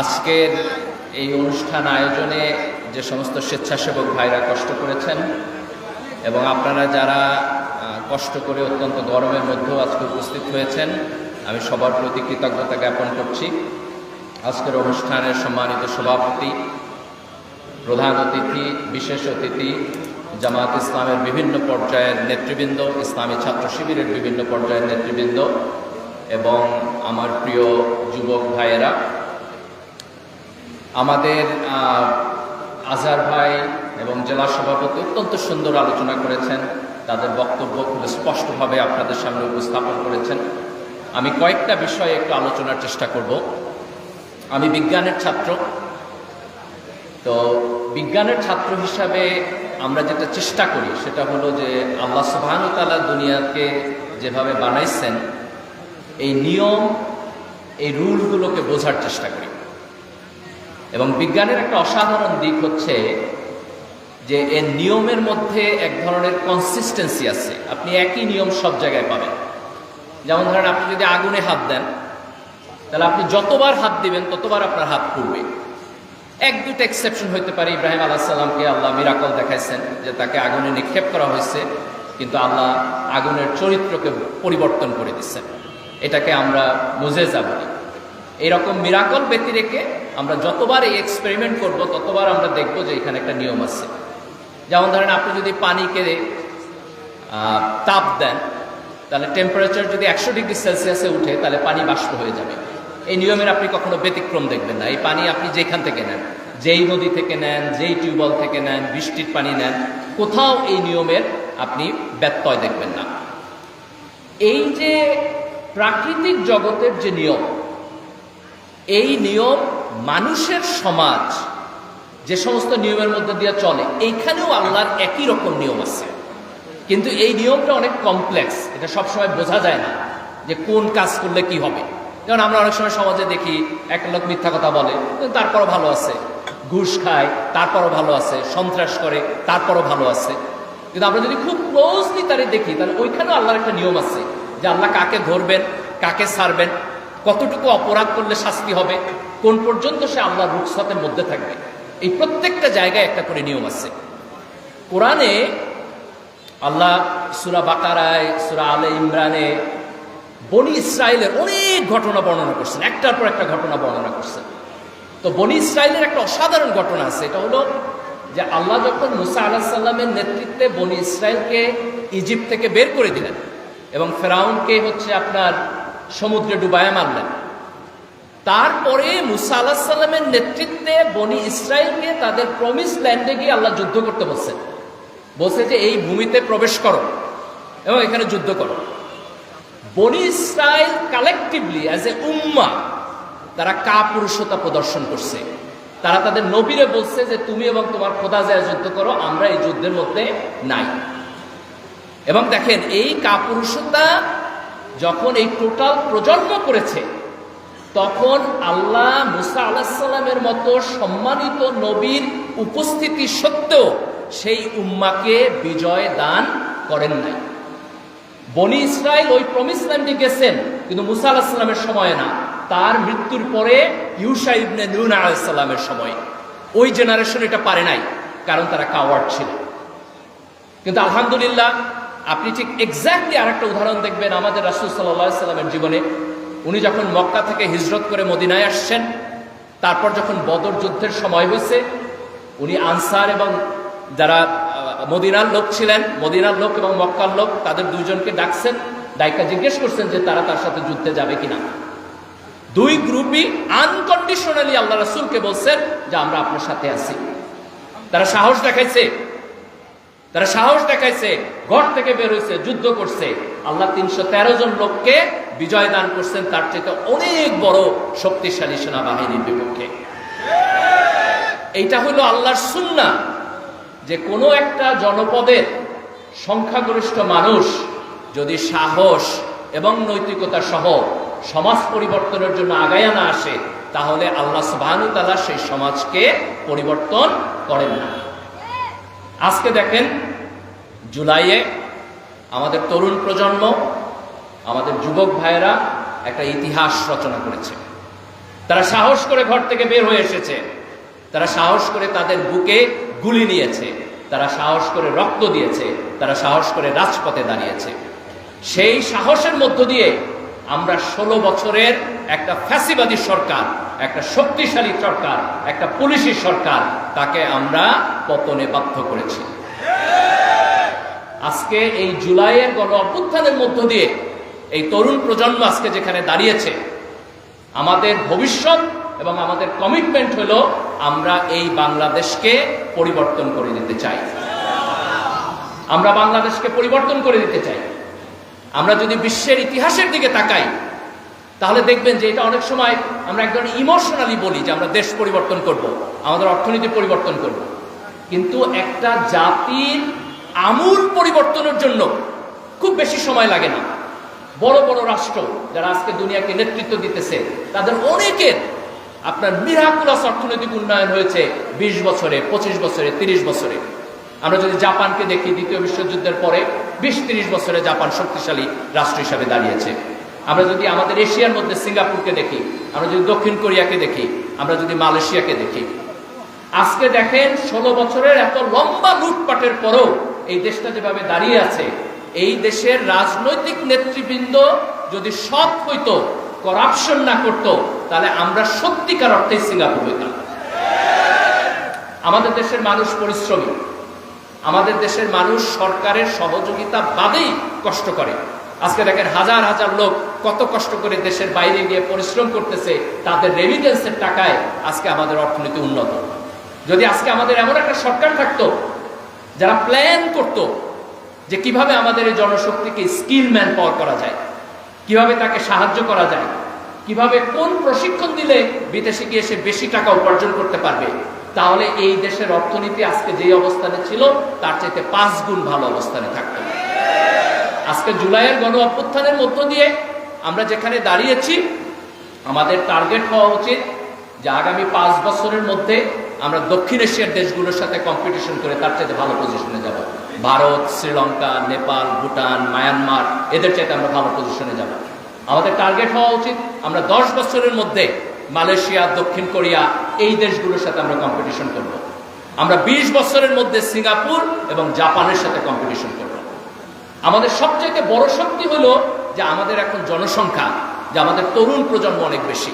আজকের এই অনুষ্ঠান আয়োজনে যে সমস্ত স্বেচ্ছাসেবক ভাইরা কষ্ট করেছেন এবং আপনারা যারা কষ্ট করে অত্যন্ত গরমের মধ্যেও আজকে উপস্থিত হয়েছেন, আমি সবার প্রতি কৃতজ্ঞতা জ্ঞাপন করছি। আজকের অনুষ্ঠানের সম্মানিত সভাপতি, প্রধান অতিথি, বিশেষ অতিথি জামাত ইসলামের বিভিন্ন পর্যায়ের নেতৃবৃন্দ ইসলামী ছাত্র শিবিরের বিভিন্ন পর্যায়ের নেতৃবৃন্দ এবং আমার প্রিয় যুবক ভাইয়েরা আমাদের আহ, আজহার ভাই এবং জেলা সভাপতি অত্যন্ত সুন্দর আলোচনা করেছেন। তাদের বক্তব্য খুব স্পষ্টভাবে আপনাদের সামনে উপস্থাপন করেছেন। আমি কয়েকটা বিষয়ে একটু আলোচনার চেষ্টা করব। আমি বিজ্ঞানের ছাত্র তো বিজ্ঞানের ছাত্র হিসাবে আমরা যেটা চেষ্টা করি, সেটা হলো যে আল্লাহ সুবাহানুতালা দুনিয়াকে যেভাবে বানাইছেন, এই নিয়ম, এই রুলগুলোকে বোঝার চেষ্টা করি। এবং বিজ্ঞানের একটা অসাধারণ দিক হচ্ছে যে এর নিয়মের মধ্যে এক ধরনের কনসিস্টেন্সি আছে। আপনি একই নিয়ম সব জায়গায় পাবেন। যেমন ধরেন, আপনি যদি আগুনে হাত দেন, তাহলে আপনি যতবার হাত দিবেন, ততবার আপনার হাত পুড়বে। এক দুটো এক্সেপশন হইতে পারে। ইব্রাহিম আলাহ সাল্লামকে আল্লাহ মিরাকল দেখাইছেন যে তাকে আগুনে নিক্ষেপ করা হয়েছে, কিন্তু আল্লাহ আগুনের চরিত্রকে পরিবর্তন করে দিচ্ছেন। এটাকে আমরা মুজেজা বলি। এইরকম মিরাকল ব্যক্তি রেখে আমরা যতবার এই এক্সপেরিমেন্ট করব, ততবার আমরা দেখব যে এখানে একটা নিয়ম আছে। যেমন ধরেন আপনি যদি পানিকে তাপ দেন, তাহলে টেম্পারেচার যদি একশো ডিগ্রি সেলসিয়াসে উঠে, তাহলে পানি বাষ্প হয়ে যাবে। এই নিয়মের আপনি কখনো ব্যতিক্রম দেখবেন না। এই পানি আপনি যেখান থেকে নেন, যেই নদী থেকে নেন, যেই টিউবওয়েল থেকে নেন, বৃষ্টির পানি নেন, কোথাও এই নিয়মের আপনি ব্যত্যয় দেখবেন না। এই যে প্রাকৃতিক জগতের যে নিয়ম, এই নিয়ম মানুষের সমাজ যে সমস্ত নিয়মের মধ্যে দিয়ে চলে, এইখানেও আল্লাহর একই রকম নিয়ম আছে। কিন্তু এই নিয়মটা অনেক কমপ্লেক্স, এটা সবসময় বোঝা যায় না যে কোন কাজ করলে কি হবে। যেমন আমরা অনেক সময় সমাজে দেখি একটা লোক মিথ্যা কথা বলে, তারপরও ভালো আছে। ঘুষ খায়, তারপরও ভালো আছে। সন্ত্রাস করে, তারপরও ভালো আছে। কিন্তু আমরা যদি খুব ক্লোজলি তারে দেখি, তাহলে ওইখানেও আল্লাহর একটা নিয়ম আছে যে আল্লাহ কাকে ধরবেন, কাকে ছাড়বেন, কতটুকু অপরাধ করলে শাস্তি হবে, কোন পর্যন্ত সে আল্লাহর রুখসাতের মধ্যে থাকবে। এই প্রত্যেকটা জায়গায় একটা করে নিয়ম আছে। কোরআনে আল্লাহ সুরা বাকারায়, সুরা আলে ইমরানে বনি ইসরায়েলের অনেক ঘটনা বর্ণনা করছেন। একটার পর একটা ঘটনা বর্ণনা করছেন। তো বনি ইসরায়েলের একটা অসাধারণ ঘটনা আছে। এটা হলো যে আল্লাহ যখন মুসা আলাহ সাল্লামের নেতৃত্বে বনি ইসরায়েলকে ইজিপ্ট থেকে বের করে দিলেন এবং ফেরাউনকে হচ্ছে আপনার সমুদ্রে ডুবায় মারলেন, তারপরে মুসা আলাহ সাল্লামের নেতৃত্বে বনি ইসরায়েলকে তাদের প্রমিস ল্যান্ডে গিয়ে আল্লাহ যুদ্ধ করতে বলছেন। বলছে যে এই ভূমিতে প্রবেশ করো এবং এখানে যুদ্ধ করো। বনি ইসরায়েল কালেকটিভলি অ্যাজ এ উম্মা, তারা কাপুরুষতা প্রদর্শন করছে। তারা তাদের নবীরে বলছে যে, তুমি এবং তোমার খোদা যায় যুদ্ধ করো, আমরা এই যুদ্ধের মধ্যে নাই। এবং দেখেন, এই কাপুরুষতা যখন এই টোটাল প্রজন্ম করেছে, তখন আল্লাহ মুসা আলাহিসাল্লামের মতো সম্মানিত নবীর উপস্থিতি সত্ত্বেও সেই উম্মাকে বিজয় দান করেন নাই। বনি ইসরায়েল ওই প্রমিস ল্যান্ডে গেছেন, কিন্তু মুসা আলাহিসাল্লামের সময় না। তার মৃত্যুর পরে ইউসা ইবনে নুন আলাইসাল্লামের সময়। ওই জেনারেশন এটা পারে নাই, কারণ তারা কাওয়ার্ড ছিল। কিন্তু আলহামদুলিল্লাহ, আপনি ঠিক এক্স্যাক্টলি আরেকটা উদাহরণ দেখবেন আমাদের রাসুল সাল্লাহ সাল্লামের জীবনে। উনি যখন মক্কা থেকে হিজরত করে মদিনায় আসছেন, তারপর যখন বদর যুদ্ধের সময় হয়েছে, উনি আনসার এবং যারা মদিনার লোক ছিলেন, মদিনার লোক এবং মক্কার লোক, তাদের দুইজনকে ডাকছেন, ডাইকা জিজ্ঞেস করছেন যে তারা তার সাথে যুদ্ধে যাবে কিনা। দুই গ্রুপই আনকন্ডিশনালি আল্লাহ রাসুলকে বলছেন যে আমরা আপনার সাথে আছি। তারা সাহস দেখাইছে। তারা সাহস দেখাইছে, ঘর থেকে বের হয়েছে যুদ্ধ করছে। আল্লাহ তিনশো তেরো জন লোককে বিজয় দান করছেন, তার চেয়ে অনেক বড় শক্তিশালী সেনাবাহিনীর বিপক্ষে। এইটা হলো আল্লাহর সুন্না যে কোনো একটা জনপদের সংখ্যাগরিষ্ঠ মানুষ যদি সাহস এবং নৈতিকতা সহ সমাজ পরিবর্তনের জন্য আগায় না আসে, তাহলে আল্লাহ সুবাহানু তালা সেই সমাজকে পরিবর্তন করেন না। আজকে দেখেন, জুলাইয়ে আমাদের তরুণ প্রজন্ম, আমাদের যুবক ভাইয়েরা একটা ইতিহাস রচনা করেছে। তারা সাহস করে ঘর থেকে বের হয়ে এসেছে। তারা সাহস করে তাদের বুকে গুলি নিয়েছে, তারা সাহস করে রক্ত দিয়েছে, তারা সাহস করে রাজপথে দাঁড়িয়েছে। সেই সাহসের মধ্য দিয়ে আমরা ষোলো বছরের একটা ফ্যাসিবাদী সরকার, একটা শক্তিশালী সরকার, একটা পুলিশি সরকার, তাকে আমরা পতনে বাধ্য করেছি। আজকে এই জুলাইয়ের গণ অভ্যুত্থানের মধ্য দিয়ে এই তরুণ প্রজন্ম আজকে যেখানে দাঁড়িয়েছে, আমাদের ভবিষ্যৎ এবং আমাদের কমিটমেন্ট হলো আমরা এই বাংলাদেশকে পরিবর্তন করে দিতে চাই। আমরা বাংলাদেশকে পরিবর্তন করে দিতে চাই। আমরা যদি বিশ্বের ইতিহাসের দিকে তাকাই, তাহলে দেখবেন যে এটা অনেক সময় আমরা এক ধরনের ইমোশনালি বলি যে আমরা দেশ পরিবর্তন করব, আমাদের অর্থনীতি পরিবর্তন করব। কিন্তু একটা জাতির আমূল পরিবর্তনের জন্য খুব বেশি সময় লাগে না। বড় বড় রাষ্ট্র যারা আজকে দুনিয়াকে নেতৃত্ব দিতেছে, তাদের অনেকের আপনার মিরাকুলাস অর্থনৈতিক উন্নয়ন হয়েছে বিশ বছরে, পঁচিশ বছরে, তিরিশ বছরে। আমরা যদি জাপানকে দেখি, দ্বিতীয় বিশ্বযুদ্ধের পরে বিশ, তিরিশ বছরে জাপান শক্তিশালী রাষ্ট্র হিসাবে দাঁড়িয়েছে। আমরা যদি আমাদের এশিয়ার মধ্যে সিঙ্গাপুরকে দেখি, আমরা যদি দক্ষিণ কোরিয়াকে দেখি, আমরা যদি মালয়েশিয়াকে দেখি। আজকে দেখেন ষোলো বছরের এত লম্বা লুটপাটের পরও এই দেশটা যেভাবে দাঁড়িয়ে আছে, এই দেশের রাজনৈতিক নেতৃবৃন্দ যদি সৎ হইতো করাপশন না করতো, তাহলে আমরা সত্যিকার অর্থে সিঙ্গাপুর হইতাম। আমাদের দেশের মানুষ পরিশ্রমী। আমাদের দেশের মানুষ সরকারের সহযোগিতা বাদেই কষ্ট করে। আজকে দেখেন হাজার হাজার লোক কত কষ্ট করে দেশের বাইরে গিয়ে পরিশ্রম করতেছে, তাদের রেমিটেন্সের টাকায় আজকে আমাদের অর্থনীতি উন্নত। যদি আজকে আমাদের এমন একটা সরকার থাকতো, যারা প্ল্যান করত যে কীভাবে আমাদের এই জনশক্তিকে স্কিল ম্যান পাওয়ার করা যায় কীভাবে তাকে সাহায্য করা যায়? কীভাবে, কোন প্রশিক্ষণ দিলে বিদেশে গিয়ে সে বেশি টাকা উপার্জন করতে পারবে? তাহলে এই দেশের অর্থনীতি আজকে যেই অবস্থানে ছিল, তার চাইতে পাঁচ গুণ ভালো অবস্থানে থাকতো। আজকে জুলাইয়ের গণ অভ্যুত্থানের মধ্য দিয়ে আমরা যেখানে দাঁড়িয়েছি, আমাদের টার্গেট হওয়া উচিত যে আগামী পাঁচ বছরের মধ্যে আমরা দক্ষিণ এশিয়ার দেশগুলোর সাথে কম্পিটিশন করে তার চাইতে ভালো পজিশনে যাব। ভারত, শ্রীলঙ্কা, নেপাল, ভুটান, মায়ানমার, এদের চাইতে আমরা ভালো পজিশনে যাব। আমাদের টার্গেট হওয়া উচিত। আমরা দশ বছরের মধ্যে মালয়েশিয়া, দক্ষিণ কোরিয়া এই দেশগুলোর সাথে আমরা কম্পিটিশন করব। আমরা বিশ বছরের মধ্যে সিঙ্গাপুর এবং জাপানের সাথে কম্পিটিশন করব। আমাদের সবচেয়ে বড় শক্তি হলো যে আমাদের এখন জনসংখ্যা, যে আমাদের তরুণ প্রজন্ম অনেক বেশি।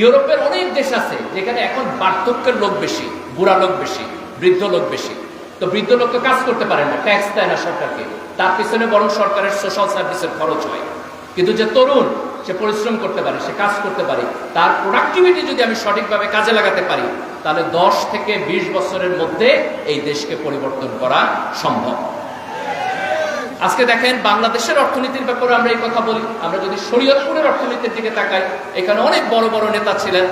ইউরোপের অনেক দেশ আছে যেখানে এখন বার্ধক্যের লোক বেশি, বুড়া লোক বেশি, বৃদ্ধ লোক বেশি। তো বৃদ্ধ লোক কাজ করতে পারে না ট্যাক্স দেয় না সরকারকে। তার পিছনে বরং সরকারের সোশ্যাল সার্ভিসের খরচ হয়। কিন্তু যে তরুণ, সে পরিশ্রম করতে পারে, সে কাজ করতে পারে। তার প্রোডাক্টিভিটি যদি আমি সঠিকভাবে কাজে লাগাতে পারি, তাহলে দশ থেকে বিশ বছরের মধ্যে এই দেশকে পরিবর্তন করা সম্ভব। আজকে দেখেন বাংলাদেশের অর্থনীতির ব্যাপারে আমরা এই কথা বলি। আমরা যদি শরীয়তপুরের অর্থনীতির দিকে তাকাই, এখানে অনেক বড় বড় নেতা ছিলেন।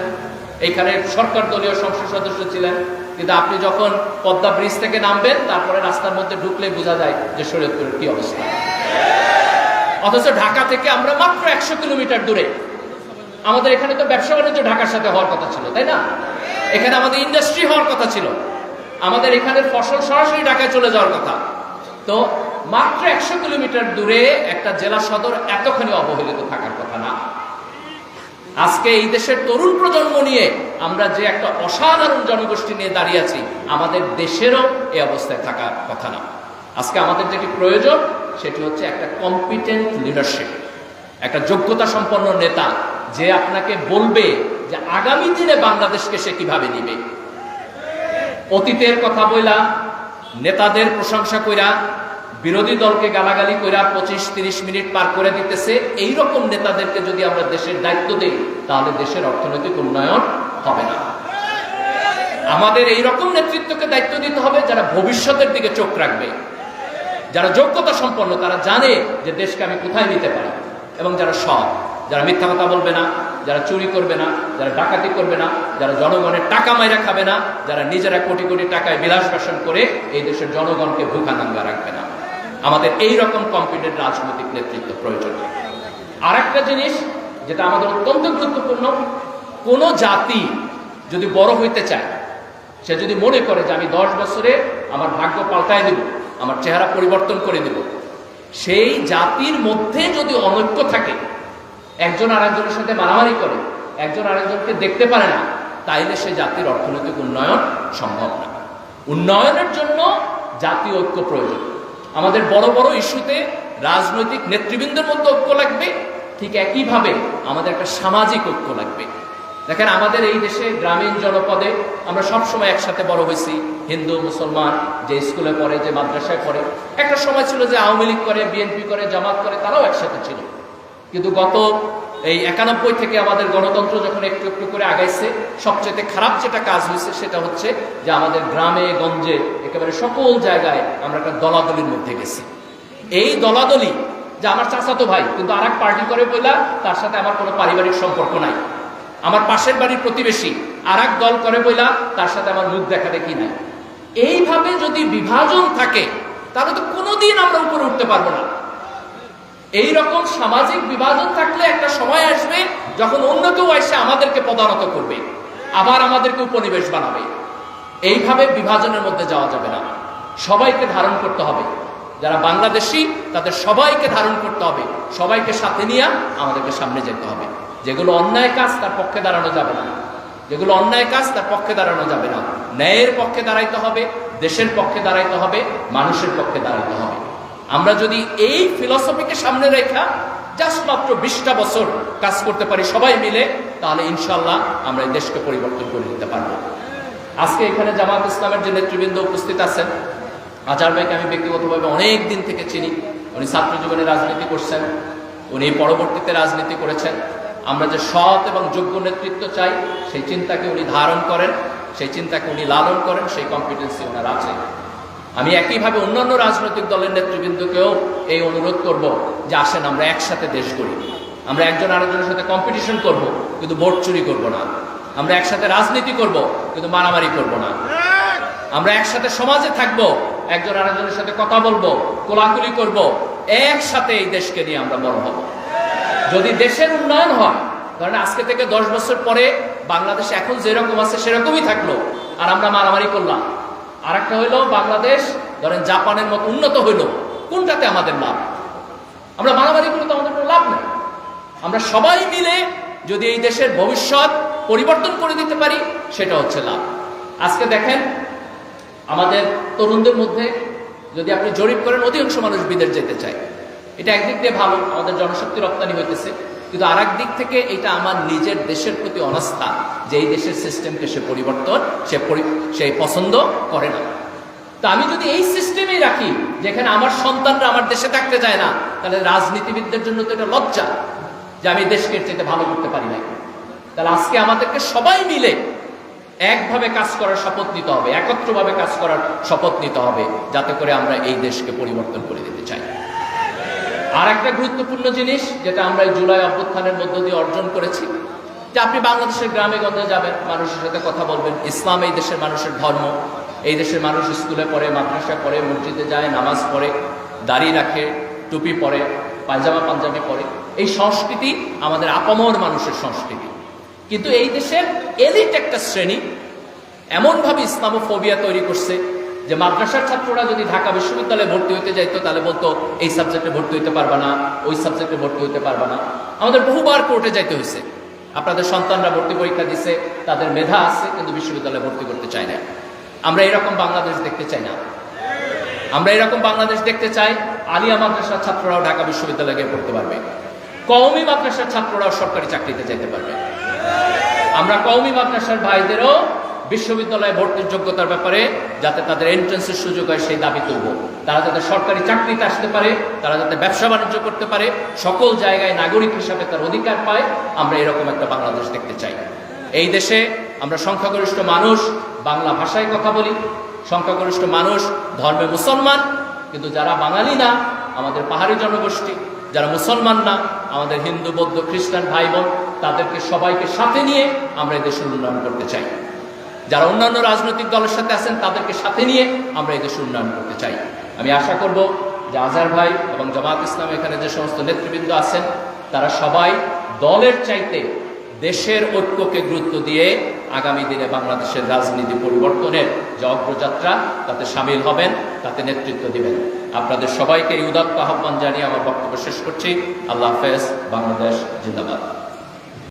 এখানে সরকার দলীয় সংসদ সদস্য ছিলেন। কিন্তু আপনি যখন পদ্মা ব্রিজ থেকে নামবেন, তারপরে রাস্তার মধ্যে ঢুকলে বোঝা যায় যে শরীয়তপুরের কি অবস্থা। অথচ ঢাকা থেকে আমরা মাত্র একশো কিলোমিটার দূরে। আমাদের এখানে তো ব্যবসা বাণিজ্য ঢাকার সাথে হওয়ার কথা ছিল, তাই না? এখানে আমাদের ইন্ডাস্ট্রি হওয়ার কথা ছিল। আমাদের এখানের ফসল সরাসরি ঢাকায় চলে যাওয়ার কথা। তো মাত্র একশো কিলোমিটার দূরে একটা জেলা সদর এতখানি অবহেলিত থাকার কথা না। আজকে এই দেশের তরুণ প্রজন্ম নিয়ে আমরা যে একটা অসাধারণ জনগোষ্ঠী নিয়ে দাঁড়িয়ে আছি, আমাদের দেশেরও এই অবস্থায় থাকার কথা না। আজকে আমাদের যেটি প্রয়োজন, সেটি হচ্ছে একটা কম্পিটেন্ট লিডারশিপ একটা যোগ্যতা সম্পন্ন নেতা যে আপনাকে বলবে যে আগামী দিনে বাংলাদেশকে সে কীভাবে নিবে। অতীতের কথা বইলা, নেতাদের প্রশংসা কইরা বিরোধী দলকে গালাগালি কইরা পঁচিশ, তিরিশ মিনিট পার করে দিতেছে এই রকম নেতাদেরকে যদি আমরা দেশের দায়িত্ব দেই, তাহলে দেশের অর্থনৈতিক উন্নয়ন হবে না। আমাদের এই রকম নেতৃত্বকে দায়িত্ব দিতে হবে যারা ভবিষ্যতের দিকে চোখ রাখবে। যারা যোগ্যতা সম্পন্ন, তারা জানে যে দেশকে আমি কোথায় নিতে পারি। এবং যারা সৎ, যারা মিথ্যা কথা বলবে না, যারা চুরি করবে না, যারা ডাকাতি করবে না, যারা জনগণের টাকা মাইরা খাবে না, যারা নিজেরা কোটি কোটি টাকায় বিলাস বাসন করে এই দেশের জনগণকে ভুখানাঙ্গা রাখবে না। আমাদের এই রকম কম্পিটেন্ট রাজনৈতিক নেতৃত্ব প্রয়োজন। আর একটা জিনিস যেটা আমাদের অত্যন্ত গুরুত্বপূর্ণ, কোনো জাতি যদি বড় হইতে চায়, সে যদি মনে করে যে আমি দশ বছরে আমার ভাগ্য পাল্টায় দেব, আমার চেহারা পরিবর্তন করে দেব, সেই জাতির মধ্যে যদি অনৈক্য থাকে, একজন আরেকজনের সাথে মারামারি করে, একজন আরেকজনকে দেখতে পারে না, তাইলে সে জাতির অর্থনৈতিক উন্নয়ন সম্ভব না। উন্নয়নের জন্য জাতীয় ঐক্য প্রয়োজন। আমাদের বড় বড় ইস্যুতে রাজনৈতিক নেতৃবৃন্দের মধ্যে ঐক্য লাগবে, ঠিক একইভাবে আমাদের একটা সামাজিক ঐক্য লাগবে। দেখেন আমাদের এই দেশে গ্রামীণ জনপদে আমরা সবসময় একসাথে বড় হয়েছি, হিন্দু, মুসলমান, যে স্কুলে পড়ে, যে মাদ্রাসায় পড়ে। একটা সময় ছিল যে আওয়ামী লীগ করে, বিএনপি করে, জামাত করে, তারাও একসাথে ছিল। কিন্তু গত এই একানব্বই থেকে আমাদের গণতন্ত্র যখন একটু একটু করে আগাইছে সবচেয়ে খারাপ যেটা কাজ হয়েছে সেটা হচ্ছে যে আমাদের গ্রামে, গঞ্জে, একেবারে সকল জায়গায় আমরা একটা দলাদলির মধ্যে গেছি। এই দলাদলি, যে আমার চাচাতো ভাই, কিন্তু আর পার্টি করে বইলা তার সাথে আমার কোনো পারিবারিক সম্পর্ক নাই। আমার পাশের বাড়ির প্রতিবেশী আর দল করে বইলা তার সাথে আমার মুখ দেখা দেখি নাই। এইভাবে যদি বিভাজন থাকে, তাহলে তো কোনোদিন আমরা উপরে উঠতে পারব না। এই রকম সামাজিক বিভাজন থাকলে একটা সময় আসবে যখন অন্য কেউ এসে আমাদেরকে পদানত করবে, আবার আমাদেরকে উপনিবেশ বানাবে। এইভাবে বিভাজনের মধ্যে যাওয়া যাবে না। সবাইকে ধারণ করতে হবে। যারা বাংলাদেশি, তাদের সবাইকে ধারণ করতে হবে। সবাইকে সাথে নিয়ে আমাদেরকে সামনে যেতে হবে। যেগুলো অন্যায় কাজ, তার পক্ষে দাঁড়ানো যাবে না। যেগুলো অন্যায় কাজ, তার পক্ষে দাঁড়ানো যাবে না। ন্যায়ের পক্ষে দাঁড়াইতে হবে, দেশের পক্ষে দাঁড়াইতে হবে, মানুষের পক্ষে দাঁড়াইতে হবে। আমরা যদি এই ফিলসফিকে সামনে রেখা জাস্ট মাত্র বিশটা বছর কাজ করতে পারি সবাই মিলে, তাহলে ইনশাল্লাহ আমরা এই দেশকে পরিবর্তন করে দিতে পারব। আজকে এখানে জামাত ইসলামের যে নেতৃবৃন্দ উপস্থিত আছেন আচার ভাইকে আমি ব্যক্তিগতভাবে অনেক দিন থেকে চিনি। উনি ছাত্র জীবনে রাজনীতি করছেন, উনি পরবর্তীতে রাজনীতি করেছেন। আমরা যে সৎ এবং যোগ্য নেতৃত্ব চাই, সেই চিন্তাকে উনি ধারণ করেন, সেই চিন্তাকে উনি লালন করেন, সেই কম্পিটেন্সি ওনার আছে। আমি একইভাবে অন্যান্য রাজনৈতিক দলের নেতৃবৃন্দকেও এই অনুরোধ করব যে আসেন, আমরা একসাথে দেশ গড়ি। আমরা একজন আরেকজনের সাথে কম্পিটিশন করব, কিন্তু ভোট চুরি করব না। আমরা একসাথে রাজনীতি করব, কিন্তু মারামারি করব না। আমরা একসাথে সমাজে থাকব, একজন আরেকজনের সাথে কথা বলব, কোলাকুলি করব, একসাথে এই দেশকে নিয়ে আমরা বড় হব। যদি দেশের উন্নয়ন হয়, ধরেন আজকে থেকে দশ বছর পরে বাংলাদেশ এখন যেরকম আছে সেরকমই থাকল, আর আমরা মারামারি করলাম। আর একটা হইল বাংলাদেশ, ধরেন জাপানের মতো উন্নত হইল। কোনটাতে আমাদের লাভ? আমরা মারামারি করলে তো আমাদের কোনো লাভ নেই। আমরা সবাই মিলে যদি এই দেশের ভবিষ্যৎ পরিবর্তন করে দিতে পারি, সেটা হচ্ছে লাভ। আজকে দেখেন, আমাদের তরুণদের মধ্যে যদি আপনি জরিপ করেন, অধিকাংশ মানুষ বিদেশ যেতে চায়। এটা একদিক দিয়ে ভালো, আমাদের জনশক্তি রপ্তানি হইতেছে। কিন্তু আর দিক থেকে এটা আমার নিজের দেশের প্রতি অনাস্থা। যে এই দেশের সিস্টেমকে সে পরিবর্তন, সে সেই পছন্দ করে না। তা আমি যদি এই সিস্টেমেই রাখি, যেখানে আমার সন্তানরা আমার দেশে থাকতে চায় না, তাহলে রাজনীতিবিদদের জন্য তো এটা লজ্জা যে আমি দেশকে চেয়ে ভালো করতে পারি না তাহলে আজকে আমাদেরকে সবাই মিলে একভাবে কাজ করার শপথ নিতে হবে, একত্রভাবে কাজ করার শপথ নিতে হবে, যাতে করে আমরা এই দেশকে পরিবর্তন করে দিতে চাই। আর একটা গুরুত্বপূর্ণ জিনিস, যেটা আমরা এই জুলাই অভ্যুত্থানের মধ্য দিয়ে অর্জন করেছি যে আপনি বাংলাদেশের গ্রামে গঞ্জে যাবেন, মানুষের সাথে কথা বলবেন। ইসলাম এই দেশের মানুষের ধর্ম। এই দেশের মানুষ স্কুলে পড়ে, মাদ্রাসায় পড়ে, মসজিদে যায়, নামাজ পড়ে, দাড়ি রাখে, টুপি পরে, পায়জামা, পাঞ্জাবি পরে। এই সংস্কৃতি আমাদের আপামর মানুষের সংস্কৃতি। কিন্তু এই দেশের এলিট একটা শ্রেণি এমনভাবে ইসলামোফোবিয়া তৈরি করছে যে মাদ্রাসার ছাত্ররা যদি ঢাকা বিশ্ববিদ্যালয়ে ভর্তি হতে যাইতো, তাহলে বলতো, এই সাবজেক্টে ভর্তি হইতে পারবা না, ওই সাবজেক্টে ভর্তি হতে পারবা না। আমাদের বহুবার কোর্টে যাইতে হয়েছে আপনাদের সন্তানরা ভর্তি পরীক্ষা দিছে, তাদের মেধা আছে, কিন্তু বিশ্ববিদ্যালয়ে ভর্তি করতে চায় না। আমরা এরকম বাংলাদেশ দেখতে চাই না। আমরা এরকম বাংলাদেশ দেখতে চাই, আলিয়া মাদ্রাসার ছাত্ররাও ঢাকা বিশ্ববিদ্যালয়ে গিয়ে পড়তে পারবে। কওমি মাদ্রাসার ছাত্ররাও সরকারি চাকরিতে যেতে পারবে। আমরা কওমি মাদ্রাসার ভাইদেরও বিশ্ববিদ্যালয়ে ভর্তির যোগ্যতার ব্যাপারে যাতে তাদের এন্ট্রেন্সের সুযোগ হয় সেই দাবি তুলব। তারা যাতে সরকারি চাকরিতে আসতে পারে, তারা যাতে ব্যবসা বাণিজ্য করতে পারে, সকল জায়গায় নাগরিক হিসাবে তার অধিকার পায়, আমরা এরকম একটা বাংলাদেশ দেখতে চাই। এই দেশে আমরা সংখ্যাগরিষ্ঠ মানুষ, বাংলা ভাষায় কথা বলি। সংখ্যাগরিষ্ঠ মানুষ ধর্মে মুসলমান, কিন্তু যারা বাঙালি না, আমাদের পাহাড়ি জনগোষ্ঠী, যারা মুসলমান না, আমাদের হিন্দু, বৌদ্ধ, খ্রিস্টান ভাই বোন তাদেরকে সবাইকে সাথে নিয়ে আমরা এই দেশের উন্নয়ন করতে চাই। যারা অন্যান্য রাজনৈতিক দলের সাথে আছেন, তাদেরকে সাথে নিয়ে আমরা এই দেশে উন্নয়ন করতে চাই। আমি আশা করব যে আজহার ভাই এবং জামাত ইসলাম এখানে যে সমস্ত নেতৃবৃন্দ আছেন, তারা সবাই দলের চাইতে দেশের ঐক্যকে গুরুত্ব দিয়ে আগামী দিনে বাংলাদেশের রাজনীতি পরিবর্তনের যে অগ্রযাত্রা, তাতে সামিল হবেন, তাতে নেতৃত্ব দিবেন। আপনাদের সবাইকে এই উদাত্ত আহ্বান জানিয়ে আমার বক্তব্য শেষ করছি। আল্লাহ হাফেজ, বাংলাদেশ, জিন্দাবাদ।